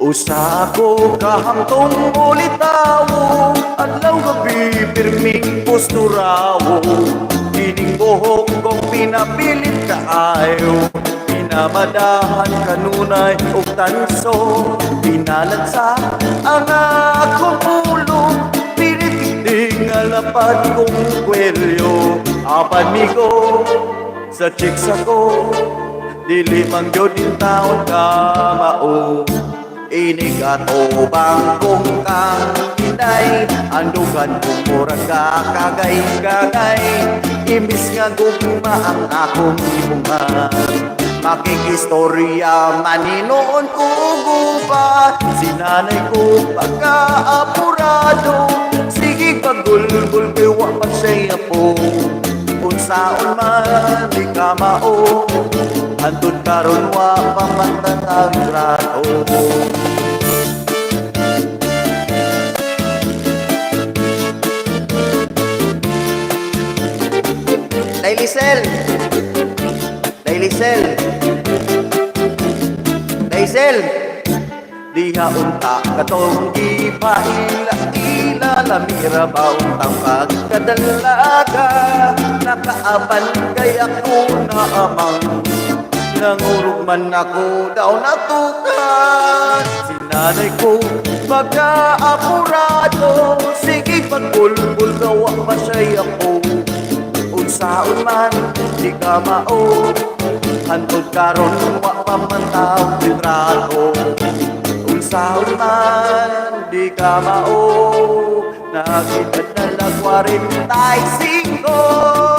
Usa ko kahamtong ulitaw Adlaw gabi pirming posturawo Kining buhok kong pinapilit kaayo Pinamadahan kanunay og tanso. Pinalansa ang akong ulo Pinipiting alapad kong kwelyo. Apan migo sa chicks ako Dili man gyud in taon ka mao Inig ato bang kung kang hinay Andugan kong murag ka kagay-kagay Imbis nga gugma ang akong imungan Makikistorya maninoon ko guba Sinanay ko pagka-apurado Unsaon man di ka mao Hantod karon wa pa man tatawid rato. Daily Cell Daily Cell Daily Cell Diha unta katong ipaila ila lamira ba untang pagkadalaga nakaaban kay ako na amang nangurog man ako daw natukan. Sinanay ko pagkaapurado sige pagbulbul gawa pa siya ako. Unsaon man di ka mao. Hantod karon wa pa man tao litrato unsaon man di ka mao. Nakita na lang 45